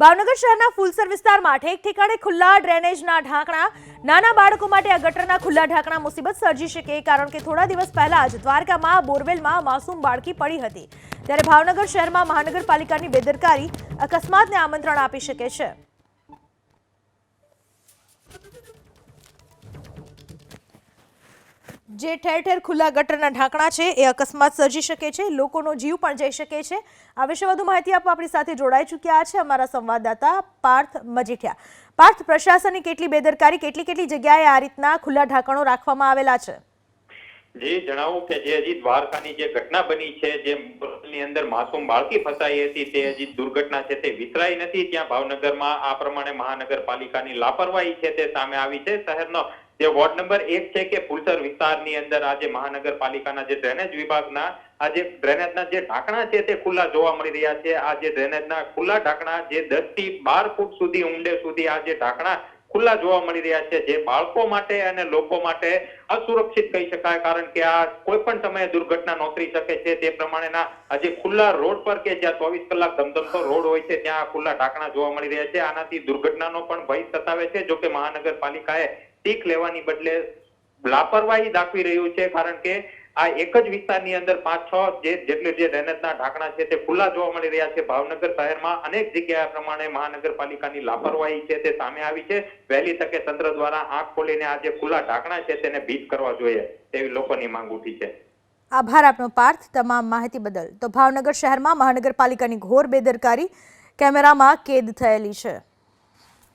ભાવનગર શહેરના ફૂલસર વિસ્તારમાં ઠેક ઠેકાણે ખુલ્લા ડ્રેનેજના ઢાંકણા. નાના બાળકો માટે આ ગટરના ખુલ્લા ઢાંકણા મુસીબત સર્જી શકે કારણ કે થોડા દિવસ પહેલા જ દ્વારકામાં બોરવેલમાં માસૂમ બાળકી પડી હતી. ત્યારે ભાવનગર શહેરમાં મહાનગરપાલિકાની બેદરકારી અકસ્માતને આમંત્રણ આપી શકે છે. જે ઠેર ઠેર ખુલ્લા ગટરના ઢાંકણા છે, એ અકસ્માત સર્જી શકે છે, લોકોનો જીવ પણ જઈ શકે છે. આ વિશે વધુ માહિતી આપવા આપણી સાથે જોડાઈ ચૂક્યા છે અમારા સંવાદદાતા પાર્થ મજીઠિયા. પાર્થ, પ્રશાસનની કેટલી બેદરકારી, કેટલી કેટલી જગ્યાએ આ રીતના ખુલ્લા ઢાંકણો રાખવામાં આવેલા છે? જે, જણાવું કે જે હજી દ્વારકાની જે ઘટના બની છે, જે ની અંદર માસૂમ બાળકી ફસાઈ હતી, તે હજી દુર્ઘટના છે, તે વિસરાઈ નથી. ત્યાં ભાવનગરમાં આ પ્રમાણે મહાનગરપાલિકાની લાપરવાહી છે, તે સામે આવી છે. શહેરનો જે વોર્ડ નંબર એક છે કે ફુલસર વિસ્તારની અંદર આજે મહાનગરપાલિકાના જે ડ્રેનેજ વિભાગના, આ જે ડ્રેનેજના જે ઢાંકણા છે તે ખુલ્લા જોવા મળી રહ્યા છે. આ જે ડ્રેનેજના ખુલ્લા ઢાંકણા જે દસથી બાર ફૂટ સુધી, ઊંડે સુધી આ જે ઢાંકણા ખુલ્લા જોવા મળી રહ્યા છે. જે બાળકો માટે અને લોકો માટે અસુરક્ષિત કહી શકાય, કારણ કે આ કોઈ પણ સમયે દુર્ઘટના નોતરી શકે છે. તે પ્રમાણેના આજે ખુલ્લા રોડ પર કે જ્યાં ચોવીસ કલાક ધમધમતો રોડ હોય છે, ત્યાં ખુલ્લા ઢાંકણા જોવા મળી રહ્યા છે. આનાથી દુર્ઘટનાનો પણ ભય સતાવે છે જો કે મહાનગરપાલિકાએ ટીક લેવાની બદલે લાપરવાહી દાખવી રહ્યું છે, કારણ કે આ એક જ વિસ્તારની અંદર પાંચ છ જે જેટલે જે ડ્રેનેજના ઢાંકણા છે તે ખુલ્લા જોવા મળી રહ્યા છે. ભાવનગર શહેરમાં અનેક જગ્યાએ પ્રમાણે મહાનગરપાલિકાની લાપરવાહી છે તે સામે આવી છે. વહેલી તકે તંત્ર દ્વારા આંખ ખોલીને આ જે ખુલ્લા ઢાંકણા છે તેને ભીત કરવા જોઈએ તેવી લોકોની માંગ ઉઠી છે. આભાર આપનો પાર્થ. તમામ માહિતી બદલ તો ભાવનગર શહેરમાં મહાનગરપાલિકાની ઘોર બેદરકારી કેમેરામાં કેદ થયેલી છે.